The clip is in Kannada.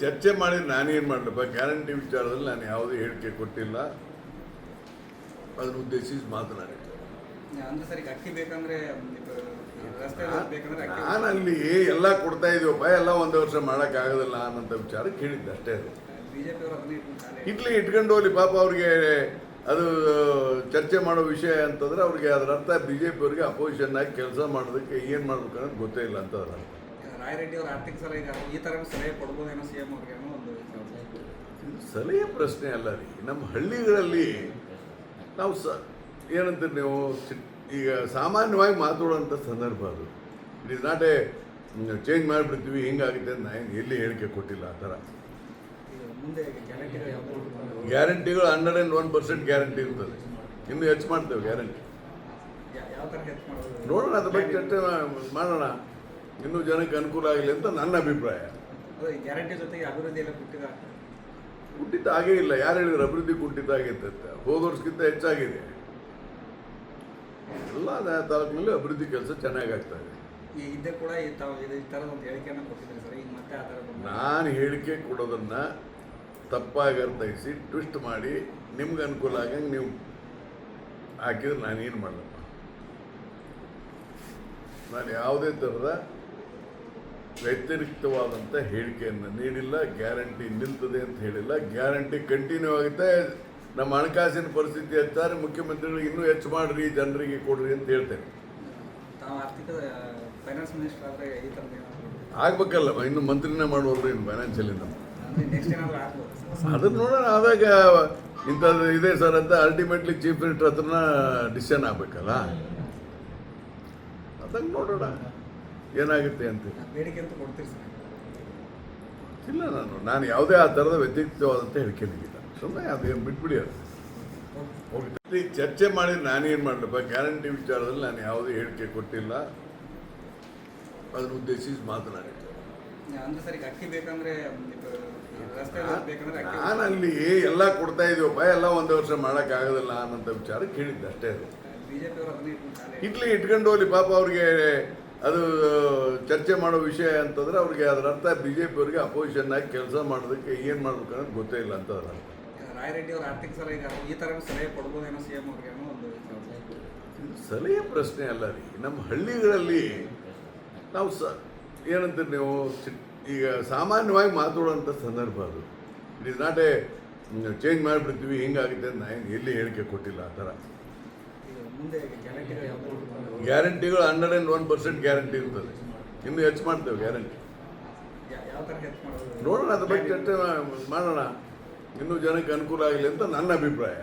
ಚರ್ಚೆ ಮಾಡಿ ನಾನೇನು ಮಾಡಲಪ್ಪ ಗ್ಯಾರಂಟಿ ವಿಚಾರದಲ್ಲಿ ನಾನು ಯಾವುದೇ ಹೇಳಿಕೆ ಕೊಟ್ಟಿಲ್ಲ. ಅದನ್ನು ಉದ್ದೇಶಿಸಿ ಮಾತನಾಡಿ. ನಾನಲ್ಲಿ ಎಲ್ಲ ಕೊಡ್ತಾ ಇದೀವಪ್ಪ ಎಲ್ಲ ಒಂದು ವರ್ಷ ಮಾಡೋಕ್ಕಾಗೋದಿಲ್ಲ ಅನ್ನೋಂಥ ವಿಚಾರ ಕೇಳಿದ್ದೆ ಅಷ್ಟೇ ಅದು. ಇಡ್ಲಿ ಇಟ್ಕೊಂಡು ಹೋಗ್ಲಿ ಪಾಪ ಅವ್ರಿಗೆ ಅದು ಚರ್ಚೆ ಮಾಡೋ ವಿಷಯ ಅಂತಂದ್ರೆ ಅವ್ರಿಗೆ ಅದರ ಅರ್ಥ ಬಿ ಜೆ ಪಿ ಅವ್ರಿಗೆ ಅಪೋಸಿಷನ್ ಆಗಿ ಕೆಲಸ ಮಾಡೋದಕ್ಕೆ ಏನು ಮಾಡ್ಬೇಕು ಅನ್ನೋದು ಗೊತ್ತೇ ಇಲ್ಲ ಅಂತ. ರಾಯರೆಡ್ಡಿ ಅವ್ರ ಆರ್ಥಿಕ ಸಲಹೆ ಈ ಥರ ಸಲಹೆ ಕೊಡ್ಬೋದೇನೋ ಸಿ ಎಂ ಅವ್ರಿಗೆ ಒಂದು ಇದು ಸಲಹೆ ಪ್ರಶ್ನೆ ಅಲ್ಲ ರೀ. ನಮ್ಮ ಹಳ್ಳಿಗಳಲ್ಲಿ ನಾವು ಸ ಏನಂತೀರಿ ನೀವು? ಈಗ ಸಾಮಾನ್ಯವಾಗಿ ಮಾತಾಡುವಂಥ ಸಂದರ್ಭ ಅದು. It is not a change ಮಾಡಿಬಿಡ್ತೀವಿ ಹಿಂಗಾಗುತ್ತೆ ಅಂತ ನಾನು ಎಲ್ಲಿ ಹೇಳಿಕೆ ಕೊಟ್ಟಿಲ್ಲ ಆ ಥರ. ಗ್ಯಾರಂಟಿಗಳು hundred and one percent guarantee ಇರ್ತದೆ. ಇನ್ನು ಹೆಚ್ಚು ಮಾಡ್ತೇವೆ ಗ್ಯಾರಂಟಿ ನೋಡೋಣ ಅದ್ರ ಬಗ್ಗೆ ಚರ್ಚೆ ಮಾಡೋಣ. ಇನ್ನೂ ಜನಕ್ಕೆ ಅನುಕೂಲ ಆಗಲಿ ಅಂತ ನನ್ನ ಅಭಿಪ್ರಾಯ. ಗ್ಯಾರಂಟಿ ಜೊತೆಗೆ ಅಭಿವೃದ್ಧಿ ಎಲ್ಲ ಕುಟ್ಟಿದ ಕುಂಠಿತ ಆಗೇ ಇಲ್ಲ. ಯಾರು ಹೇಳಿದ್ರು ಅಭಿವೃದ್ಧಿ ಕುಂಠಿತ ಆಗೈತೆ ಅಂತ ಹೋದ ವರ್ಷಕ್ಕಿಂತ ಹೆಚ್ಚಾಗಿದೆ. ಎಲ್ಲ ತಾಲೂಕಿನಲ್ಲಿ ಅಭಿವೃದ್ಧಿ ಕೆಲಸ ಚೆನ್ನಾಗಿ ಆಗ್ತಾ ಇದೆ. ಹಿಂದೆ ಕೂಡ ಈ ಥರದ ಒಂದು ಹೇಳಿಕೆಯನ್ನು ಕೊಟ್ಟಿದ್ದಾರೆ ಸರ್. ಈಗ ಮತ್ತೆ ಆ ಥರ ನಾನು ಹೇಳಿಕೆ ಕೊಡೋದನ್ನ ತಪ್ಪಾಗಿ ಅರ್ಥೈಸಿ ಟ್ವಿಸ್ಟ್ ಮಾಡಿ ನಿಮ್ಗೆ ಅನುಕೂಲ ಆಗಂಗೆ ನೀವು ಹಾಕಿದ್ರೆ ನಾನೇನು ಮಾಡಲಪ್ಪ? ನಾನು ಯಾವುದೇ ಥರದ ವ್ಯತಿರಿಕ್ತವಾದಂಥ ಹೇಳಿಕೆಯನ್ನು ನೀಡಿಲ್ಲ ಗ್ಯಾರಂಟಿ ನಿಲ್ತದೆ ಅಂತ ಹೇಳಿಲ್ಲ. ಗ್ಯಾರಂಟಿ ಕಂಟಿನ್ಯೂ ಆಗುತ್ತೆ. ನಮ್ಮ ಹಣಕಾಸಿನ ಪರಿಸ್ಥಿತಿ ಹೆಚ್ಚಾದ್ರೆ ಮುಖ್ಯಮಂತ್ರಿಗಳು ಇನ್ನೂ ಹೆಚ್ಚು ಮಾಡ್ರಿ ಜನರಿಗೆ ಕೊಡ್ರಿ ಅಂತ ಹೇಳ್ತೇನೆ. ಆಗ್ಬೇಕಲ್ಲ ಇನ್ನು ಮಂತ್ರಿನೇ ಮಾಡುವವರು ಇನ್ನು ಏನಾದರೂ ಆಗ್ಬೋದು. ಅದನ್ನ ನೋಡೋಣ ಆದಾಗ ಇಂಥದ್ದು ಇದೆ ಸರ್ ಅಂತ ಅಲ್ಟಿಮೇಟ್ಲಿ ಚೀಫ್ ಮಿನಿಸ್ಟರ್ ಹತ್ರನ ಡಿಸಿಷನ್ ಆಗ್ಬೇಕಲ್ಲ. ಅದಂಗೆ ನೋಡೋಣ. ಏನಾಗುತ್ತೆ ಅಂತ ಬೇಡಿಕೆ ಅಂತ ಕೊಡ್ತೀರಿ ಸರ್. ಇಲ್ಲ ನಾನು ನಾನು ಯಾವುದೇ ಆ ಥರದ ವ್ಯತಿರಿಕ್ತವಾದಂಥ ಹೇಳಿಕೆ ನೀಡಿಲ್ಲ ಸುಮ್ಮನೆ ಅದೇನು ಬಿಟ್ಬಿಡಿ ಅದು. ಹೋಗಿ ಚರ್ಚೆ ಮಾಡಿ ನಾನೇನು ಮಾಡಲಪ್ಪ ಗ್ಯಾರಂಟಿ ವಿಚಾರದಲ್ಲಿ ನಾನು ಯಾವುದೇ ಹೇಳಿಕೆ ಕೊಟ್ಟಿಲ್ಲ. ಅದನ್ನು ಉದ್ದೇಶಿಸಿ ಮಾತನಾಡಿ ನಾನು ಅಲ್ಲಿ ಎಲ್ಲ ಕೊಡ್ತಾ ಇದೀವಪ್ಪ ಎಲ್ಲ ಒಂದು ವರ್ಷ ಮಾಡೋಕ್ಕಾಗೋದಿಲ್ಲ ಅನ್ನೋಂಥ ವಿಚಾರ ಕೇಳಿದ್ದೆ ಅಷ್ಟೇ ಅದು. ಇಡ್ಲಿ ಇಟ್ಕೊಂಡು ಹೋಗ್ಲಿ ಪಾಪ ಅವ್ರಿಗೆ ಅದು ಚರ್ಚೆ ಮಾಡೋ ವಿಷಯ ಅಂತಂದ್ರೆ ಅವ್ರಿಗೆ ಅದರ ಅರ್ಥ ಬಿ ಜೆ ಪಿ ಅವ್ರಿಗೆ ಅಪೋಸಿಷನ್ ಆಗಿ ಕೆಲಸ ಮಾಡೋದಕ್ಕೆ ಏನು ಮಾಡ್ಬೇಕು ಅನ್ನೋದು ಗೊತ್ತೇ ಇಲ್ಲ ಅಂತ ಅದ್ರ. ರಾಯರೆಡ್ಡಿ ಅವ್ರ ಆರ್ಥಿಕ ಸಲಹೆ ಈ ಥರ ಸಲಹೆ ಕೊಡ್ಬೋದೇನೋ ಸಿ ಎಂ ಅವ್ರಿಗೆ ಒಂದು ಇದು ಸಲಹೆ ಪ್ರಶ್ನೆ ಅಲ್ಲ ರೀ. ನಮ್ಮ ಹಳ್ಳಿಗಳಲ್ಲಿ ನಾವು ಸ ಏನಂತೀರಿ ನೀವು? ಈಗ ಸಾಮಾನ್ಯವಾಗಿ ಮಾತಾಡುವಂಥ ಸಂದರ್ಭ ಅದು. It is not a change ಮಾಡಿಬಿಡ್ತೀವಿ ಹಿಂಗಾಗುತ್ತೆ ಅಂತ ನಾನು ಎಲ್ಲಿ ಹೇಳಿಕೆ ಕೊಟ್ಟಿಲ್ಲ ಆ ಥರ. ಗ್ಯಾರಂಟಿಗಳು hundred and one percent guarantee ಇರ್ತದೆ. ಇನ್ನು ಹೆಚ್ಚು ಮಾಡ್ತೇವೆ ಗ್ಯಾರಂಟಿ. ನೋಡೋಣ ಅದ್ರ ಬಗ್ಗೆ ಚರ್ಚೆ ಮಾಡೋಣ. ಇನ್ನೂ ಜನಕ್ಕೆ ಅನುಕೂಲ ಆಗಲಿ ಅಂತ ನನ್ನ ಅಭಿಪ್ರಾಯ.